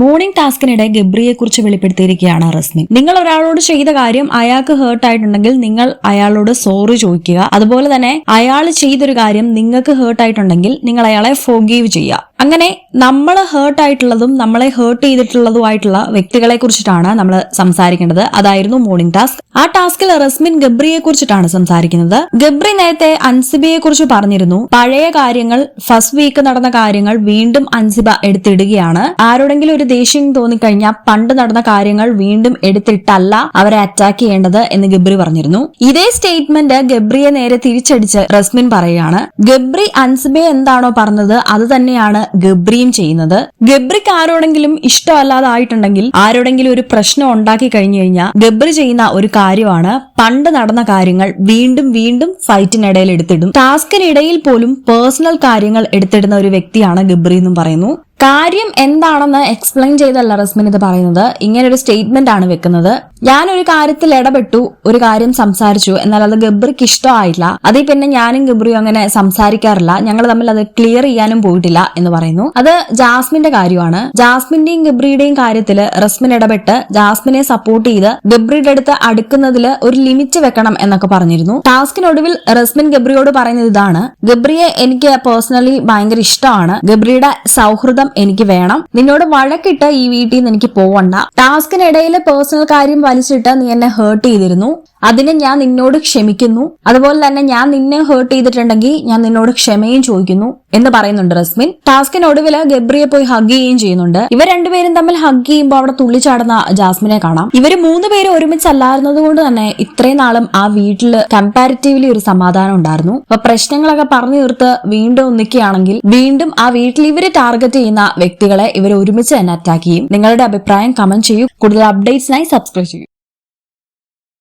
Morning ടാസ്കിനിടെ ഗബ്രിയെ കുറിച്ച് വെളിപ്പെടുത്തിയിരിക്കുകയാണ് റസ്മിൻ നിങ്ങൾ ഒരാളോട് ചെയ്ത കാര്യം അയാൾക്ക് ഹേർട്ട് ആയിട്ടുണ്ടെങ്കിൽ നിങ്ങൾ അയാളോട് സോറി ചോദിക്കുക. അതുപോലെ തന്നെ അയാൾ ചെയ്തൊരു കാര്യം നിങ്ങൾക്ക് ഹേർട്ട് ആയിട്ടുണ്ടെങ്കിൽ നിങ്ങൾ അയാളെ ഫോഗീവ് ചെയ്യുക. അങ്ങനെ നമ്മൾ ഹേർട്ട് ആയിട്ടുള്ളതും നമ്മളെ ഹേർട്ട് ചെയ്തിട്ടുള്ളതുമായിട്ടുള്ള വ്യക്തികളെ കുറിച്ചിട്ടാണ് നമ്മൾ സംസാരിക്കേണ്ടത്. അതായിരുന്നു മോർണിംഗ് ടാസ്ക് ആ ടാസ്കിൽ റസ്മിൻ ഗബ്രിയെ കുറിച്ചിട്ടാണ് സംസാരിക്കുന്നത്. ഗബ്രി നേരത്തെ അൻസിബയെ കുറിച്ച് പറഞ്ഞിരുന്നു. പഴയ കാര്യങ്ങൾ ഫസ്റ്റ് വീക്ക് നടന്ന കാര്യങ്ങൾ വീണ്ടും അൻസിബ എടുത്തിടുകയാണ്. ആരോടെങ്കിലും ഒരു ദേഷ്യം തോന്നിക്കഴിഞ്ഞാൽ പണ്ട് നടന്ന കാര്യങ്ങൾ വീണ്ടും എടുത്തിട്ടല്ല അവരെ അറ്റാക്ക് ചെയ്യേണ്ടത് എന്ന് ഗബ്രി പറഞ്ഞിരുന്നു. ഇതേ സ്റ്റേറ്റ്മെന്റ് ഗബ്രിയെ നേരെ തിരിച്ചടിച്ച് റസ്മിൻ പറയുകയാണ്. ഗബ്രി അൻസബെ എന്താണോ പറഞ്ഞത് അത് തന്നെയാണ് ഗബ്രിയും ചെയ്യുന്നത്. ഗബ്രിക്ക് ആരോടെങ്കിലും ഇഷ്ടമല്ലാതായിട്ടുണ്ടെങ്കിൽ ആരോടെങ്കിലും ഒരു പ്രശ്നം ഉണ്ടാക്കി കഴിഞ്ഞു കഴിഞ്ഞാൽ ഗബ്രി ചെയ്യുന്ന ഒരു കാര്യമാണ് പണ്ട് നടന്ന കാര്യങ്ങൾ വീണ്ടും വീണ്ടും ഫൈറ്റിനിടയിൽ എടുത്തിടും. ടാസ്കിനിടയിൽ പോലും പേഴ്സണൽ കാര്യങ്ങൾ എടുത്തിടുന്ന ഒരു വ്യക്തിയാണ് ഗബ്രി എന്നും പറയുന്നു. കാര്യം എന്താണെന്ന് എക്സ്പ്ലെയിൻ ചെയ്തല്ല റസ്മിൻ ഇത് പറയുന്നത്. ഇങ്ങനെ ഒരു സ്റ്റേറ്റ്മെന്റ് ആണ് വെക്കുന്നത്. ഞാൻ ഒരു കാര്യത്തിൽ ഇടപെട്ടു ഒരു കാര്യം സംസാരിച്ചു എന്നാൽ അത് ഗബ്രിക്ക് ഇഷ്ടമായില്ല. അതിൽ പിന്നെ ഞാനും ഗബ്രിയും അങ്ങനെ സംസാരിക്കാറില്ല. ഞങ്ങൾ തമ്മിൽ അത് ക്ലിയർ ചെയ്യാനും പോയിട്ടില്ല എന്ന് പറയുന്നു. അത് ജാസ്മിന്റെ കാര്യമാണ്. ജാസ്മിന്റെയും ഗബ്രിയുടെയും കാര്യത്തിൽ റസ്മിൻ ഇടപെട്ട് ജാസ്മിനെ സപ്പോർട്ട് ചെയ്ത് ഗബ്രിയുടെ അടുത്ത് അടുക്കുന്നതിൽ ഒരു ലിമിറ്റ് വെക്കണം എന്നൊക്കെ പറഞ്ഞിരുന്നു. ടാസ്കിനൊടുവിൽ റസ്മിൻ ഗബ്രിയോട് പറയുന്നത് ഇതാണ്. ഗബ്രിയെ എനിക്ക് പേഴ്സണലി ഭയങ്കര ഇഷ്ടമാണ്. ഗബ്രിയുടെ സൗഹൃദം എനിക്ക് വേണം. നിന്നോട് വഴക്കിട്ട് ഈ വീട്ടിൽ നിന്ന് എനിക്ക് പോവണ്ട. ടാസ്കിനിടയിൽ പേഴ്സണൽ കാര്യം വലിച്ചിട്ട് നീ എന്നെ ഹേർട്ട് ചെയ്തിരുന്നു. അതിനെ ഞാൻ നിന്നോട് ക്ഷമിക്കുന്നു. അതുപോലെ തന്നെ ഞാൻ നിന്നെ ഹേർട്ട് ചെയ്തിട്ടുണ്ടെങ്കിൽ ഞാൻ നിന്നോട് ക്ഷമയും ചോദിക്കുന്നു എന്ന് പറയുന്നുണ്ട് റസ്മിൻ. ടാസ്കിനൊടുവിൽ ഗബ്രിയെ പോയി ഹഗ് ചെയ്യുകയും ചെയ്യുന്നുണ്ട്. ഇവർ രണ്ടുപേരും തമ്മിൽ ഹഗ് ചെയ്യുമ്പോൾ അവിടെ തുള്ളിച്ചാടുന്ന ജാസ്മിനെ കാണാം. ഇവർ മൂന്ന് പേരും ഒരുമിച്ചല്ലായിരുന്നത് കൊണ്ട് തന്നെ ഇത്രയും നാളും ആ വീട്ടിൽ കമ്പാരിറ്റീവ്ലി ഒരു സമാധാനം ഉണ്ടായിരുന്നു. അപ്പൊ പ്രശ്നങ്ങളൊക്കെ പറഞ്ഞു തീർത്ത് വീണ്ടും ഒന്നിക്കുകയാണെങ്കിൽ വീണ്ടും ആ വീട്ടിൽ ഇവർ ടാർഗറ്റ് ചെയ്യുന്ന വ്യക്തികളെ ഇവർ ഒരുമിച്ച് തന്നെ അറ്റാക്ക് ചെയ്യും. നിങ്ങളുടെ അഭിപ്രായം കമന്റ് ചെയ്യൂ. കൂടുതൽ അപ്ഡേറ്റ്സിനായി സബ്സ്ക്രൈബ് ചെയ്യൂ.